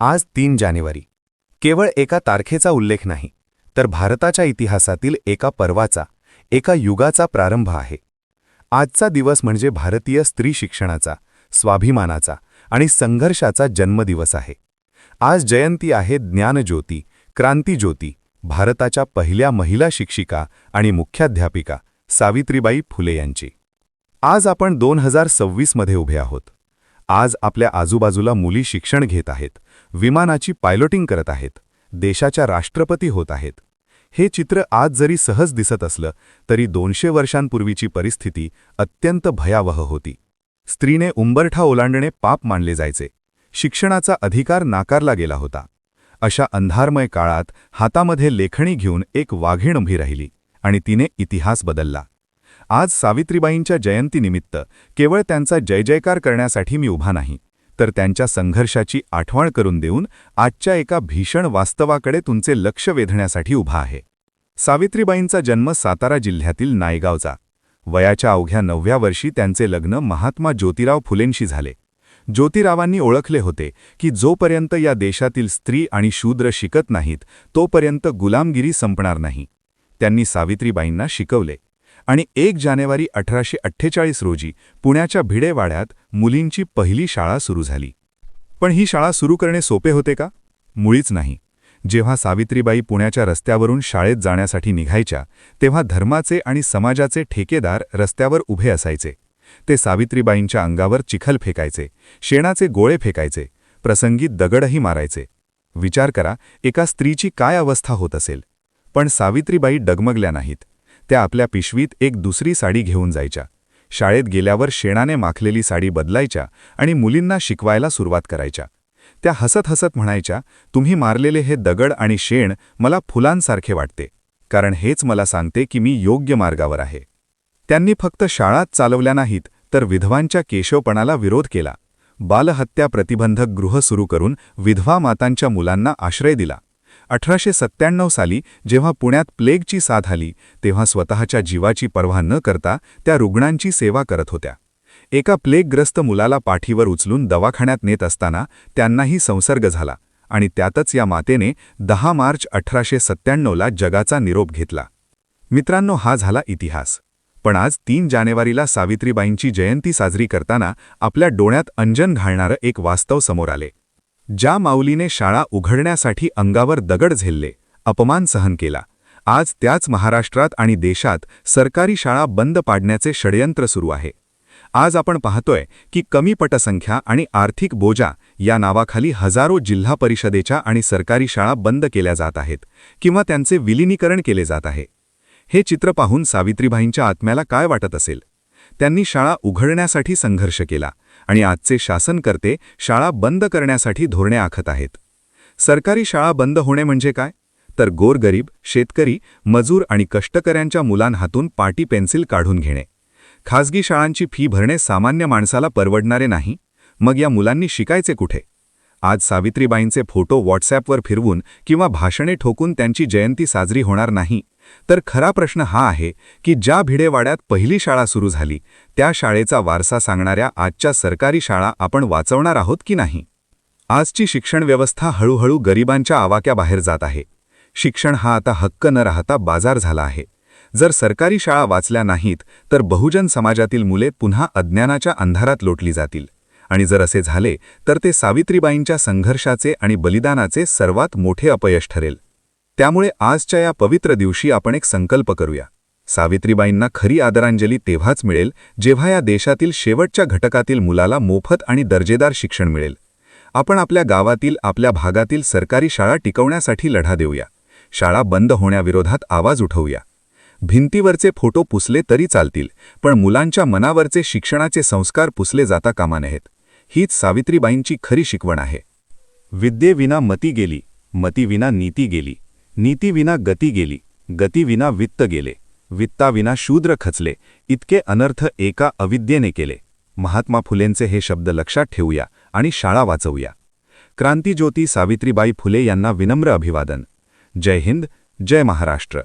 आज तीन जानेवारी. केवळ एका तारखेचा उल्लेख नाही तर भारताच्या इतिहासातील एका पर्वाचा एका युगाचा प्रारंभ आहे. आजचा दिवस म्हणजे भारतीय स्त्री शिक्षणाचा स्वाभिमानाचा आणि संघर्षाचा जन्मदिवस आहे. आज जयंती आहे ज्ञानज्योती क्रांतीज्योती भारताच्या पहिल्या महिला शिक्षिका आणि मुख्याध्यापिका सावित्रीबाई फुले यांची. आज आपण दोन हजार सव्वीसमध्ये उभे आहोत. आज आपल्या आजूबाजूला मुली शिक्षण घेत आहेत. विमानाची पायलटिंग करत आहेत. देशाच्या राष्ट्रपती होत आहेत. हे चित्र आज जरी सहज दिसत असलं तरी दोनशे वर्षांपूर्वीची परिस्थिती अत्यंत भयावह होती. स्त्रीने उंबरठा ओलांडणे पाप मानले जायचे. शिक्षणाचा अधिकार नाकारला गेला होता. अशा अंधारमय काळात हातामध्ये लेखणी घेऊन एक वाघीण उभी राहिली आणि तिने इतिहास बदलला. आज सावित्रीबाईंच्या जयंतीनिमित्त केवळ त्यांचा जय जयकार करण्यासाठी मी उभा नाही तर त्यांच्या संघर्षाची आठवण करून देऊन आजच्या एका भीषण वास्तवाकडे तुमचे लक्ष वेधण्यासाठी उभा आहे. सावित्रीबाईंचा जन्म सातारा जिल्ह्यातील नायगावचा. वयाच्या अवघ्या नवव्या वर्षी त्यांचे लग्न महात्मा ज्योतिराव फुलेंशी झाले. ज्योतिरावांनी ओळखले होते की जोपर्यंत या देशातील स्त्री आणि शूद्र शिकत नाहीत तोपर्यंत गुलामगिरी संपणार नाही. त्यांनी सावित्रीबाईंना शिकवले. आणि एक जानेवारी अठराशे अठ्ठेचाळीस रोजी पुण्याच्या भिडेवाड्यात मुलींची पहिली शाळा सुरू झाली. पण ही शाळा सुरू करणे सोपे होते का? मुळीच नाही. जेव्हा सावित्रीबाई पुण्याच्या रस्त्यावरून शाळेत जाण्यासाठी निघायच्या तेव्हा धर्माचे आणि समाजाचे ठेकेदार रस्त्यावर उभे असायचे. ते सावित्रीबाईंच्या अंगावर चिखल फेकायचे शेणाचे गोळे फेकायचे प्रसंगी दगडही मारायचे. विचार करा एका स्त्रीची काय अवस्था होत असेल? पण सावित्रीबाई डगमगल्या नाहीत. त्या आपल्या पिशवीत एक दुसरी साडी घेऊन जायच्या. शाळेत गेल्यावर शेणाने माखलेली साडी बदलायच्या आणि मुलींना शिकवायला सुरुवात करायच्या. त्या हसत हसत म्हणायच्या तुम्ही मारलेले हे दगड आणि शेण मला फुलांसारखे वाटते कारण हेच मला सांगते की मी योग्य मार्गावर आहे. त्यांनी फक्त शाळात चालवल्या नाहीत तर विधवांच्या केशवपणाला विरोध केला. बालहत्या प्रतिबंधक गृह सुरू करून विधवा मातांच्या मुलांना आश्रय दिला. अठराशे सत्त्याण्णव साली जेव्हा पुण्यात प्लेगची साथ आली तेव्हा स्वतःच्या जीवाची पर्वा न करता त्या रुग्णांची सेवा करत होत्या. एका प्लेगग्रस्त मुलाला पाठीवर उचलून दवाखान्यात नेत असताना त्यांनाही संसर्ग झाला आणि त्यातच या मातेने दहा मार्च अठराशे सत्त्याण्णवला जगाचा निरोप घेतला. मित्रांनो हा झाला इतिहास. पण आज तीन जानेवारीला सावित्रीबाईंची जयंती साजरी करताना आपल्या डोळ्यात अंजन घालणारं एक वास्तव समोर आले. ज्या माऊलीने शाळा उघडण्यासाठी अंगावर दगड झेलले अपमान सहन केला. आज त्याच महाराष्ट्रात आणि देशात सरकारी शाळा बंद पाडण्याचे षडयंत्र सुरू आहे. आज आपण पाहतोय की कमी पटसंख्या आणि आर्थिक बोजा या नावाखाली हजारो जिल्हा परिषदेच्या आणि सरकारी शाळा बंद केल्या जात आहेत किंवा त्यांचे विलिनीकरण केले जात आहे. हे चित्र पाहून सावित्रीबाईंच्या आत्म्याला काय वाटत असेल? त्यांनी शाळा उघडण्यासाठी संघर्ष केला आणि आजचे शासनकर्ते शाळा बंद करण्यासाठी धोरणे आखत आहेत. सरकारी शाळा बंद होणे म्हणजे काय? तर गोरगरीब शेतकरी मजूर आणि कष्टकऱ्यांच्या मुलांहातून पाटी पेन्सिल काढून घेणे. खासगी शाळांची फी भरणे सामान्य माणसाला परवडणारे नाही. मग या मुलांनी शिकायचे कुठे? आज सावित्रीबाईंचे फोटो व्हॉट्सॲपवर फिरवून किंवा भाषणे ठोकून त्यांची जयंती साजरी होणार नाही. तर खरा प्रश्न हा आहे की ज्या भिडेवाड्यात पहिली शाळा सुरू झाली त्या शाळेचा वारसा सांगणाऱ्या आजच्या सरकारी शाळा आपण वाचवणार आहोत की नाही? आजची शिक्षण व्यवस्था हळूहळू गरिबांच्या आवाक्याबाहेर जात आहे. शिक्षण हा आता हक्क न राहता बाजार झाला आहे. जर सरकारी शाळा वाचल्या नाहीत तर बहुजन समाजातील मुले पुन्हा अज्ञानाच्या अंधारात लोटली जातील. आणि जर असे झाले तर ते सावित्रीबाईंच्या संघर्षाचे आणि बलिदानाचे सर्वात मोठे अपयश ठरेल. त्यामुळे आजच्या या पवित्र दिवशी आपण एक संकल्प करूया. सावित्रीबाईंना खरी आदरांजली तेव्हाच मिळेल जेव्हा या देशातील शेवटच्या घटकातील मुलाला मोफत आणि दर्जेदार शिक्षण मिळेल. आपण आपल्या गावातील आपल्या भागातील सरकारी शाळा टिकवण्यासाठी लढा देऊया. शाळा बंद होण्याविरोधात आवाज उठवूया. भिंतीवरचे फोटो पुसले तरी चालतील पण मुलांच्या मनावरचे शिक्षणाचे संस्कार पुसले जाता कामा नयेत. हीच सावित्रीबाईंची खरी शिकवण आहे. विद्येविना मती गेली मतीविना नीती गेली नीतीविना गती गेली गतीविना वित्त गेले वित्ताविना शूद्र खचले इतके अनर्थ एका अविद्येने केले. महात्मा फुलेंचे हे शब्द लक्षात ठेवूया आणि शाळा वाचवूया. क्रांतीज्योती सावित्रीबाई फुले यांना विनम्र अभिवादन. जय हिंद जय महाराष्ट्र.